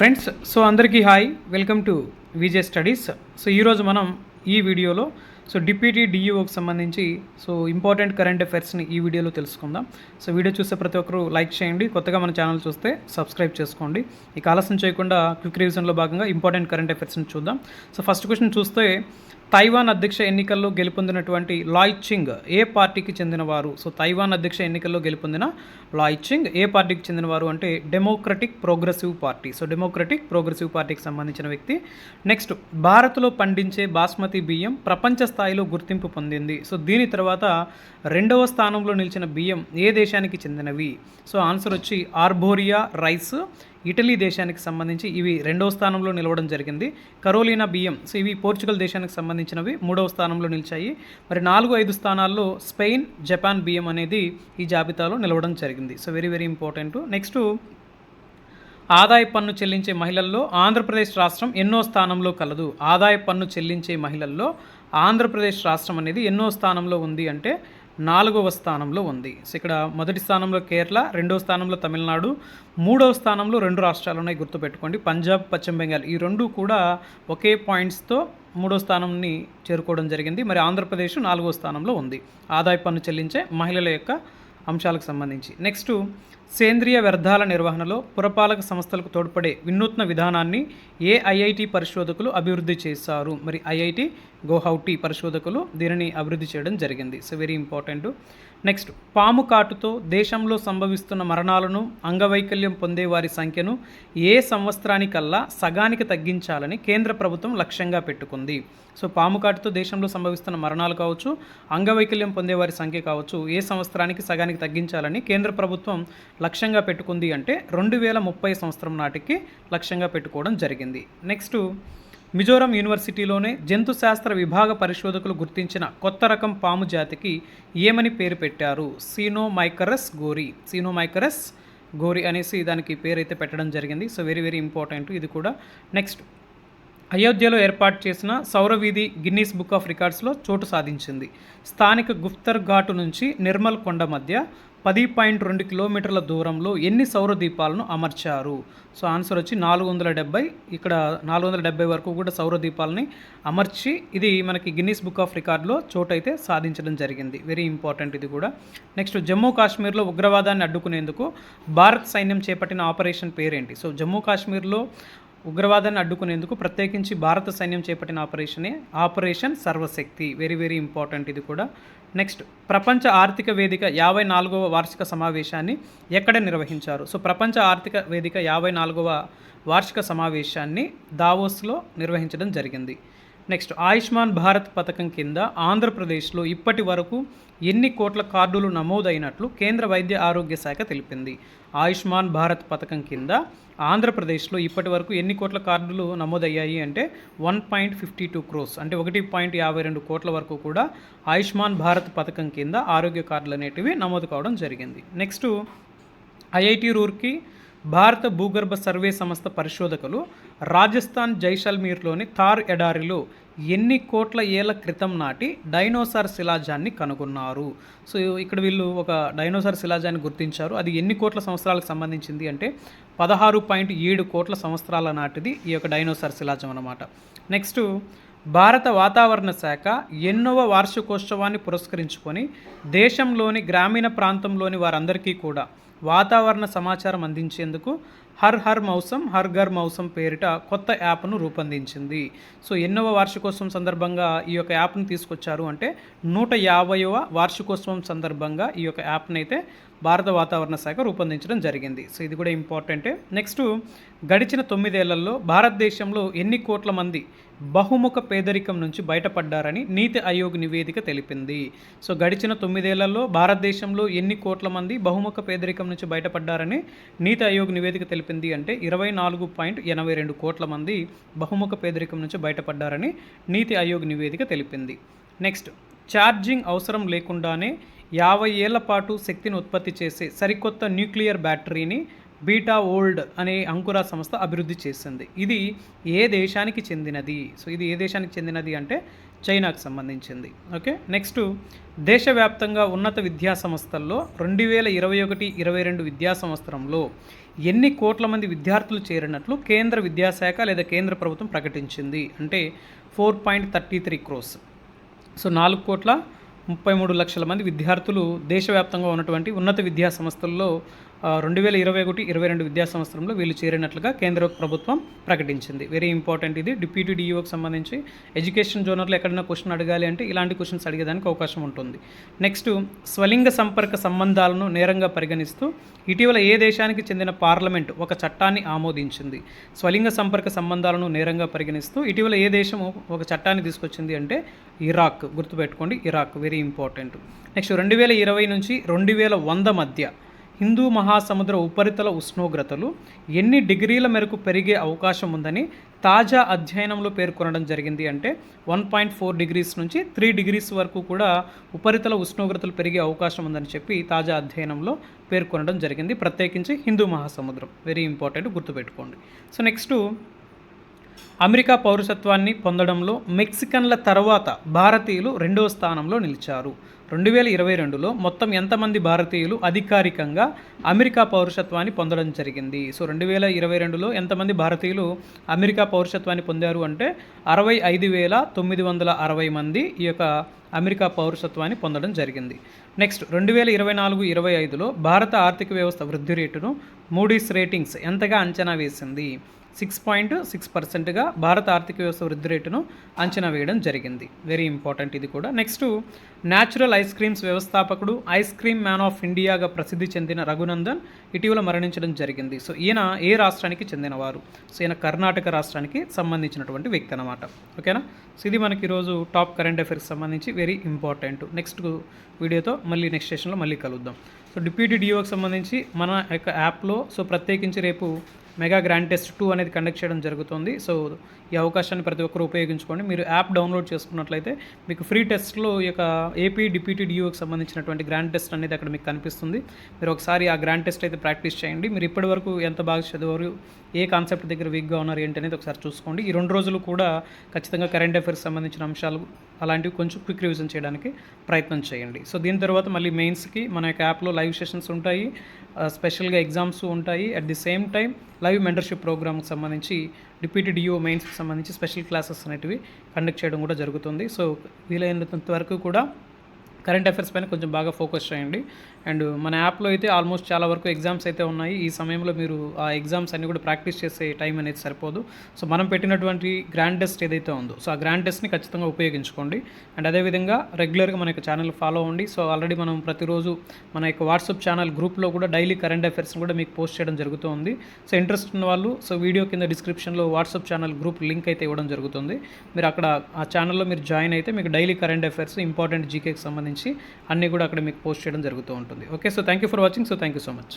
Friends so అందరికీ hi welcome to VJ Studies so ఈరోజు మనం ఈ వీడియోలో సో డిప్యూటీ డిఈఓకి సంబంధించి సో ఇంపార్టెంట్ కరెంట్ అఫైర్స్ని ఈ వీడియోలో తెలుసుకుందాం. సో వీడియో చూసే ప్రతి ఒక్కరూ లైక్ చేయండి. కొత్తగా మన ఛానల్ చూస్తే సబ్స్క్రైబ్ చేసుకోండి. ఇక ఆలస్యం చేయకుండా క్విక్ రివిజన్లో భాగంగా ఇంపార్టెంట్ కరెంట్ అఫైర్స్ని చూద్దాం. సో ఫస్ట్ క్వశ్చన్ చూస్తే తైవాన్ అధ్యక్ష ఎన్నికల్లో గెలుపొందినటువంటి లాయ్ చింగ్ ఏ పార్టీకి చెందినవారు? సో తైవాన్ అధ్యక్ష ఎన్నికల్లో గెలుపొందిన లాయ్ చింగ్ ఏ పార్టీకి చెందినవారు అంటే Democratic Progressive party so Democratic Progressive పార్టీకి సంబంధించిన వ్యక్తి. నెక్స్ట్ భారత్లో పండించే బాస్మతి బియ్యం ప్రపంచ స్థాయిలో గుర్తింపు పొందింది. సో దీని తర్వాత రెండవ స్థానంలో నిలిచిన బియ్యం ఏ దేశానికి చెందినవి? సో ఆన్సర్ వచ్చి ఆర్బోరియా రైస్ ఇటలీ దేశానికి సంబంధించి ఇవి రెండవ స్థానంలో నిలవడం జరిగింది. కరోలినా బియ్యం సో ఇవి పోర్చుగల్ దేశానికి సంబంధించినవి మూడవ స్థానంలో నిలిచాయి. మరి నాలుగు ఐదు స్థానాల్లో స్పెయిన్ జపాన్ బియ్యం అనేది ఈ జాబితాలో నిలవడం జరిగింది. So very very important. Next ఆదాయ పన్ను చెల్లించే మహిళల్లో ఆంధ్రప్రదేశ్ రాష్ట్రం ఎన్నో స్థానంలో కలదు. ఆదాయ పన్ను చెల్లించే మహిళల్లో ఆంధ్రప్రదేశ్ రాష్ట్రం అనేది ఎన్నో స్థానంలో ఉంది అంటే నాలుగవ స్థానంలో ఉంది. సో ఇక్కడ మొదటి స్థానంలో కేరళ రెండవ స్థానంలో తమిళనాడు మూడవ స్థానంలో రెండు రాష్ట్రాలు ఉన్నాయి గుర్తుపెట్టుకోండి. పంజాబ్ పశ్చిమ బెంగాల్ ఈ రెండు కూడా ఒకే పాయింట్స్తో మూడో స్థానంని చేరుకోవడం జరిగింది. మరి ఆంధ్రప్రదేశ్ నాలుగో స్థానంలో ఉంది. ఆదాయ పన్ను చెల్లించే మహిళల యొక్క అంశాలకు సంబంధించి. నెక్స్ట్ సేంద్రియ వ్యర్థాల నిర్వహణలో పురపాలక సంస్థలకు తోడ్పడే వినూత్న విధానాన్ని ఏ ఐఐటి పరిశోధకులు అభివృద్ధి చేశారు. మరి ఐఐటి గోహౌటి పరిశోధకులు దీనిని అభివృద్ధి చేయడం జరిగింది. So very important. నెక్స్ట్ పాము కాటుతో దేశంలో సంభవిస్తున్న మరణాలను అంగవైకల్యం పొందే వారి సంఖ్యను ఏ సంవత్సరానికల్లా సగానికి తగ్గించాలని కేంద్ర ప్రభుత్వం లక్ష్యంగా పెట్టుకుంది. సో పాము కాటుతో దేశంలో సంభవిస్తున్న మరణాలు కావచ్చు అంగవైకల్యం పొందే వారి సంఖ్య కావచ్చు ఏ సంవత్సరానికి సగానికి తగ్గించాలని కేంద్ర ప్రభుత్వం లక్ష్యంగా పెట్టుకుంది అంటే రెండు వేల ముప్పై సంవత్సరం నాటికి లక్ష్యంగా పెట్టుకోవడం జరిగింది. నెక్స్ట్ మిజోరం యూనివర్సిటీలోనే జంతు శాస్త్ర విభాగ పరిశోధకులు గుర్తించిన కొత్త రకం పాము జాతికి ఏమని పేరు పెట్టారు? సీనోమైకరస్ గోరి. సీనోమైకరస్ గోరి అనేసి దానికి పేరైతే పెట్టడం జరిగింది. So very very important. ఇది కూడా నెక్స్ట్ అయోధ్యలో ఏర్పాటు చేసిన సౌరవీధి గిన్నీస్ బుక్ ఆఫ్ రికార్డ్స్లో చోటు సాధించింది. స్థానిక గుప్తర్ ఘాటు నుంచి నిర్మల్ కొండ మధ్య పది పాయింట్ రెండు కిలోమీటర్ల దూరంలో ఎన్ని సౌర దీపాలను అమర్చారు? సో ఆన్సర్ వచ్చి నాలుగు వందల డెబ్బై. ఇక్కడ నాలుగు వందల డెబ్బై వరకు కూడా సౌర దీపాలని అమర్చి ఇది మనకి గిన్నీస్ బుక్ ఆఫ్ రికార్డులో చోటు అయితే సాధించడం జరిగింది. వెరీ ఇంపార్టెంట్ ఇది కూడా. నెక్స్ట్ జమ్మూ కాశ్మీర్లో ఉగ్రవాదాన్ని అడ్డుకునేందుకు భారత్ సైన్యం చేపట్టిన ఆపరేషన్ పేరేంటి? సో జమ్మూ కాశ్మీర్లో ఉగ్రవాదాన్ని అడ్డుకునేందుకు ప్రత్యేకించి భారత సైన్యం చేపట్టిన ఆపరేషనే operation Sarvashakti. Very very important ఇది కూడా. నెక్స్ట్ ప్రపంచ ఆర్థిక వేదిక యాభై నాలుగవ వార్షిక సమావేశాన్ని ఎక్కడ నిర్వహించారు? సో ప్రపంచ ఆర్థిక వేదిక యాభై నాలుగవ వార్షిక సమావేశాన్ని దావోస్లో నిర్వహించడం జరిగింది. నెక్స్ట్ ఆయుష్మాన్ భారత్ పథకం కింద ఆంధ్రప్రదేశ్లో ఇప్పటి వరకు ఎన్ని కోట్ల కార్డులు నమోదైనట్లు కేంద్ర వైద్య ఆరోగ్య శాఖ తెలిపింది. ఆయుష్మాన్ భారత్ పథకం కింద ఆంధ్రప్రదేశ్లో ఇప్పటి వరకు ఎన్ని కోట్ల కార్డులు నమోదయ్యాయి అంటే one point fifty two crores అంటే ఒకటి పాయింట్ యాభై రెండు కోట్ల వరకు కూడా ఆయుష్మాన్ భారత్ పథకం కింద ఆరోగ్య కార్డులు అనేటివి నమోదు కావడం జరిగింది. నెక్స్ట్ ఐఐటి రూర్కి భారత భూగర్భ సర్వే సంస్థ పరిశోధకులు రాజస్థాన్ జైసల్మీర్లోని థార్ ఎడారిలో ఎన్ని కోట్ల ఏళ్ళ క్రితం నాటి డైనోసార్ శిలాజాన్ని కనుగొన్నారు? సో ఇక్కడ వీళ్ళు ఒక డైనోసార్ శిలాజాన్ని గుర్తించారు. అది ఎన్ని కోట్ల సంవత్సరాలకు సంబంధించింది అంటే పదహారు పాయింట్ ఏడు కోట్ల సంవత్సరాల నాటిది ఈ యొక్క డైనోసార్ శిలాజం అన్నమాట. నెక్స్ట్ భారత వాతావరణ శాఖ ఎన్నవ వార్షికోత్సవాన్ని పురస్కరించుకొని దేశంలోని గ్రామీణ ప్రాంతంలోని వారందరికీ కూడా వాతావరణ సమాచారం అందించేందుకు హర్ హర్ మౌసం హర్ ఘర్ మౌసం పేరిట కొత్త యాప్ను రూపొందించింది. సో ఎన్నవ వార్షికోత్సవం సందర్భంగా ఈ యొక్క యాప్ను తీసుకొచ్చారు అంటే నూట యాభైవ వార్షికోత్సవం సందర్భంగా ఈ యొక్క యాప్ని అయితే భారత వాతావరణ శాఖ రూపొందించడం జరిగింది. సో ఇది కూడా ఇంపార్టెంటే. నెక్స్ట్ గడిచిన తొమ్మిదేళ్ళలో భారతదేశంలో ఎన్ని కోట్ల మంది బహుముఖ పేదరికం నుంచి బయటపడ్డారని నీతి ఆయోగ్ నివేదిక తెలిపింది. సో గడిచిన తొమ్మిదేళ్ళలో భారతదేశంలో ఎన్ని కోట్ల మంది బహుముఖ పేదరికం నుంచి బయటపడ్డారని నీతి ఆయోగ్ నివేదిక తెలిపింది అంటే ఇరవై నాలుగు పాయింట్ ఎనభై రెండు కోట్ల మంది బహుముఖ పేదరికం నుంచి బయటపడ్డారని నీతి ఆయోగ్ నివేదిక తెలిపింది. నెక్స్ట్ ఛార్జింగ్ అవసరం లేకుండానే యాభై ఏళ్ళ పాటు శక్తిని ఉత్పత్తి చేసే సరికొత్త న్యూక్లియర్ బ్యాటరీని బీటా ఓల్డ్ అనే అంకుర సంస్థ అభివృద్ధి చేసింది. ఇది ఏ దేశానికి చెందినది? సో ఇది ఏ దేశానికి చెందినది అంటే చైనాకు సంబంధించింది. ఓకే? నెక్స్ట్ దేశవ్యాప్తంగా ఉన్నత విద్యా సంస్థల్లో రెండు వేల ఇరవై ఒకటి ఇరవై రెండు విద్యా సంవత్సరంలో ఎన్ని కోట్ల మంది విద్యార్థులు చేరినట్లు కేంద్ర విద్యాశాఖ లేదా కేంద్ర ప్రభుత్వం ప్రకటించింది? అంటే four point thirty three crores so నాలుగు కోట్ల ముప్పై మూడు లక్షల మంది విద్యార్థులు దేశవ్యాప్తంగా ఉన్నటువంటి ఉన్నత విద్యా సంస్థల్లో రెండు వేల ఇరవై ఒకటి ఇరవై రెండు విద్యా సంవత్సరంలో వీళ్ళు చేరినట్లుగా కేంద్ర ప్రభుత్వం ప్రకటించింది. వెరీ ఇంపార్టెంట్ ఇది. డిప్యూటీ డిఈఓకి సంబంధించి ఎడ్యుకేషన్ జోనర్లో ఎక్కడైనా క్వశ్చన్ అడగాలి అంటే ఇలాంటి క్వశ్చన్స్ అడిగేదానికి అవకాశం ఉంటుంది. నెక్స్ట్ స్వలింగ సంపర్క సంబంధాలను నేరంగా పరిగణిస్తూ ఇటీవల ఏ దేశానికి చెందిన పార్లమెంట్ ఒక చట్టాన్ని ఆమోదించింది? స్వలింగ సంపర్క సంబంధాలను నేరంగా పరిగణిస్తూ ఇటీవల ఏ దేశం ఒక చట్టాన్ని తీసుకొచ్చింది అంటే ఇరాక్. గుర్తుపెట్టుకోండి ఇరాక్. వెరీ ఇంపార్టెంట్ నెక్స్ట్ రెండు వేల ఇరవై నుంచి రెండు వేల వంద మధ్య హిందూ మహాసముద్ర ఉపరితల ఉష్ణోగ్రతలు ఎన్ని డిగ్రీల మేరకు పెరిగే అవకాశం ఉందని తాజా అధ్యయనంలో పేర్కొనడం జరిగింది అంటే వన్ పాయింట్ ఫోర్ డిగ్రీస్ నుంచి త్రీ డిగ్రీస్ వరకు కూడా ఉపరితల ఉష్ణోగ్రతలు పెరిగే అవకాశం ఉందని చెప్పి తాజా అధ్యయనంలో పేర్కొనడం జరిగింది. ప్రత్యేకించి హిందూ మహాసముద్రం. వెరీ ఇంపార్టెంట్ గుర్తుపెట్టుకోండి. సో నెక్స్ట్ అమెరికా పౌరసత్వాన్ని పొందడంలో మెక్సికన్ల తర్వాత భారతీయులు రెండవ స్థానంలో నిలిచారు. రెండు వేల ఇరవై రెండులో మొత్తం ఎంతమంది భారతీయులు అధికారికంగా అమెరికా పౌరసత్వాన్ని పొందడం జరిగింది? సో రెండు వేల ఇరవై రెండులో ఎంతమంది భారతీయులు అమెరికా పౌరసత్వాన్ని పొందారు అంటే అరవై ఐదు వేల తొమ్మిది వందల అరవై మంది ఈ యొక్క అమెరికా పౌరసత్వాన్ని పొందడం జరిగింది. నెక్స్ట్ రెండు వేల ఇరవై నాలుగు ఇరవై ఐదులో భారత ఆర్థిక వ్యవస్థ వృద్ధి రేటును మూడీస్ రేటింగ్స్ ఎంతగా అంచనా వేసింది? సిక్స్ పాయింట్ సిక్స్ పర్సెంట్గా భారత ఆర్థిక వ్యవస్థ వృద్ధి రేటును అంచనా వేయడం జరిగింది. వెరీ ఇంపార్టెంట్ ఇది కూడా. నెక్స్ట్ న్యాచురల్ ఐస్ క్రీమ్స్ వ్యవస్థాపకుడు ఐస్ క్రీమ్ మ్యాన్ ఆఫ్ ఇండియాగా ప్రసిద్ధి చెందిన రఘునందన్ ఇటీవల మరణించడం జరిగింది. సో ఈయన ఏ రాష్ట్రానికి చెందినవారు? సో ఈయన కర్ణాటక రాష్ట్రానికి సంబంధించినటువంటి వ్యక్తి అనమాట ఓకేనా సో ఇది మనకి ఈరోజు టాప్ కరెంట్ అఫైర్స్ సంబంధించి వెరీ ఇంపార్టెంట్ నెక్స్ట్ వీడియోతో మళ్ళీ నెక్స్ట్ సెషన్లో మళ్ళీ కలుద్దాం. సో డిప్యూటీ డిఓకి సంబంధించి మన యొక్క యాప్లో సో ప్రత్యేకించి రేపు మెగా గ్రాండ్ టెస్ట్ టూ అనేది కండక్ట్ చేయడం జరుగుతుంది. సో ఈ అవకాశాన్ని ప్రతి ఒక్కరు ఉపయోగించుకోండి. మీరు యాప్ డౌన్లోడ్ చేసుకున్నట్లయితే మీకు ఫ్రీ టెస్ట్లో ఈ యొక్క ఏపీ డిప్యూటీ డియూకి సంబంధించినటువంటి గ్రాండ్ టెస్ట్ అనేది అక్కడ మీకు కనిపిస్తుంది. మీరు ఒకసారి ఆ గ్రాండ్ టెస్ట్ అయితే ప్రాక్టీస్ చేయండి. మీరు ఇప్పటి వరకు ఎంత బాగా చదివారు ఏ కాన్సెప్ట్ దగ్గర వీక్గా ఉన్నారు ఏంటి అనేది ఒకసారి చూసుకోండి. ఈ రెండు రోజులు కూడా ఖచ్చితంగా కరెంట్ అఫైర్స్ సంబంధించిన అంశాలు అలాంటివి కొంచెం క్విక్ రివిజన్ చేయడానికి ప్రయత్నం చేయండి. సో దీని తర్వాత మళ్ళీ మెయిన్స్కి మన యొక్క యాప్లో లైవ్ సెషన్స్ ఉంటాయి. Uh, స్పెషల్గా ఎగ్జామ్స్ ఉంటాయి. At the same time live mentorship ప్రోగ్రామ్కి సంబంధించి డిప్యూటీ డిఓ మెయిన్స్కి సంబంధించి స్పెషల్ క్లాసెస్ అనేటివి కండక్ట్ చేయడం కూడా జరుగుతుంది. సో వీలైనంత వరకు కూడా కరెంట్ అఫైర్స్ పైన కొంచెం బాగా ఫోకస్ చేయండి. అండ్ మన యాప్లో అయితే ఆల్మోస్ట్ చాలా వరకు ఎగ్జామ్స్ అయితే ఉన్నాయి. ఈ సమయంలో మీరు ఆ ఎగ్జామ్స్ అన్ని కూడా ప్రాక్టీస్ చేసే టైం అనేది సరిపోదు. సో మనం పెట్టినటువంటి గ్రాండ్ టెస్ట్ ఏదైతే ఉందో సో ఆ గ్రాండ్ టెస్ట్ని ఖచ్చితంగా ఉపయోగించుకోండి. అండ్ అదేవిధంగా రెగ్యులర్గా మన యొక్క ఛానల్ ఫాలో అవ్వండి. సో ఆల్రెడీ మనం ప్రతిరోజు మన యొక్క వాట్సాప్ ఛానల్ గ్రూప్లో కూడా డైలీ కరెంట్ అఫైర్స్ని కూడా మీకు పోస్ట్ చేయడం జరుగుతుంది సో ఇంట్రెస్ట్ ఉన్న వాళ్ళు సో వీడియో కింద డిస్క్రిప్షన్లో వాట్సాప్ ఛానల్ గ్రూప్ లింక్ అయితే ఇవ్వడం జరుగుతుంది. మీరు అక్కడ ఆ ఛానల్లో మీరు జాయిన్ అయితే మీకు డైలీ కరెంట్ అఫైర్స్ ఇంపార్టెంట్ జీకేకి సంబంధించి అన్నీ కూడా అక్కడ మీకు పోస్ట్ చేయడం జరుగుతూ ఉంటుంది. Okay so thank you for watching so thank you so much